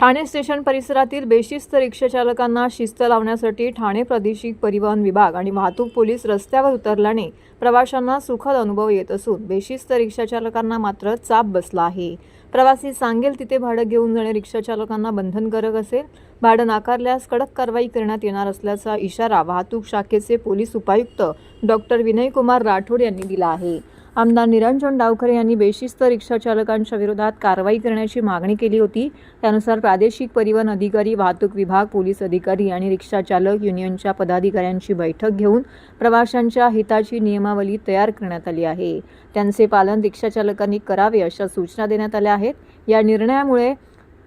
Thane station परिसरातील बेशिस्त रिक्षाचालकांना शिस्त लावण्यासाठी ठाणे प्रादेशिक परिवहन विभाग आणि वाहतूक पोलीस रस्त्यावर उतरल्याने प्रवाशांना सुखद अनुभव येत असून बेशिस्त रिक्षाचालकांना मात्र चाप बसला आहे. प्रवासी सांगेल तिथे भाडं घेऊन जाणे रिक्षाचालकांना बंधनकारक असेल. भाडं नाकारल्यास कडक कारवाई करण्यात येणार असल्याचा इशारा वाहतूक शाखेचे पोलीस उपायुक्त डॉक्टर विनयकुमार राठोड यांनी दिला आहे. आमदार निरंजन डावखरे यांनी बेशिस्त रिक्षाचालकांच्या विरोधात कारवाई करण्याची मागणी केली होती. त्यानुसार प्रादेशिक परिवहन अधिकारी वाहतूक विभाग पोलीस अधिकारी आणि रिक्षाचालक युनियनच्या पदाधिकाऱ्यांची बैठक घेऊन प्रवाशांच्या हिताची नियमावली तयार करण्यात आली आहे. त्यांचे पालन रिक्षाचालकांनी करावे अशा सूचना देण्यात आल्या आहेत. या निर्णयामुळे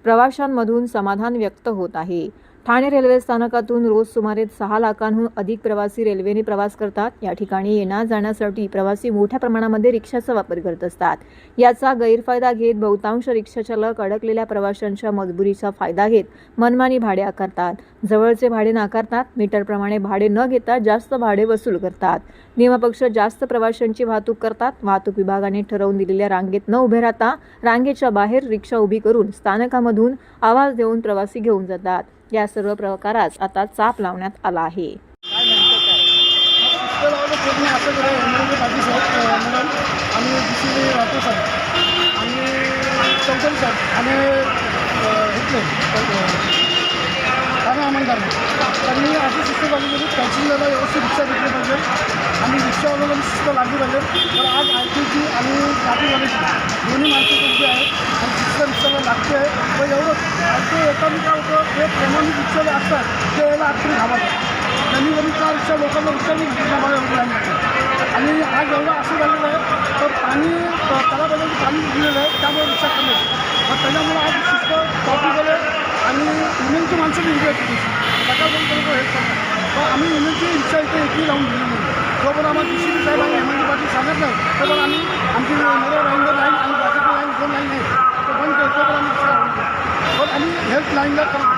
प्रवाशांमधून समाधान व्यक्त होत आहे. ठाणे रेल्वे स्थानकातून रोज सुमारे सहा लाखांहून अधिक प्रवासी रेल्वेने प्रवास करतात. या ठिकाणी येण्या जाण्यासाठी प्रवासी मोठ्या प्रमाणामध्ये रिक्षाचा वापर करत असतात. याचा गैरफायदा घेत बहुतांश रिक्षाचालक अडकलेल्या प्रवाशांच्या मजबुरीचा फायदा घेत मनमानी भाडे आकारतात. जवळचे भाडे नाकारतात. मीटरप्रमाणे भाडे न घेता जास्त भाडे वसूल करतात. नियमापेक्षा जास्त प्रवाशांची वाहतूक करतात. वाहतूक विभागाने ठरवून दिलेल्या रांगेत न उभे राहता रांगेच्या बाहेर रिक्षा उभी करून स्थानकामधून आवाज देऊन प्रवासी घेऊन जातात. या सर्व प्रकारास आता चाप लावण्यात आला आहे. आणि दुसरी आणि त्यांनी अशी शिस्त लागू केली म्हणजे पॅसेंजरला व्यवस्थित रिक्षा भेटली पाहिजे. आणि रिक्षावाल्याला शिस्त लागली पाहिजे. तर आज आय टीची आणि ट्रॅफिकवाल्याची दोन्ही माणसं जी आहे आणि शिस्त रिक्षाला लागते आहे पण एवढं ते एकाने काय होतं ते प्रमाणित रिक्षाले असतात ते यायला आखरी धावत त्यांनी कमी चार रिक्षा लोकांना रिक्षाने आणि आज एवढं असं झालेलं आहे तर पाणी तलाबाजूला पाणी दिलेलं आहे त्यामुळे रिक्षा कमी आहे. मग त्याच्यामुळे आज शिस्त कॉपी झाले आणि युनियनची माणसं बी उभी आहेत सकाळपर्यंत हेल्प करतात पण आम्ही युनियनची रिक्षा इथे एकही लावून दिली नाही. जोपर्यंत आम्हाला डी सी साहेब आणि एम एल पाटील सांगत नाही तोपर्यंत आम्ही time that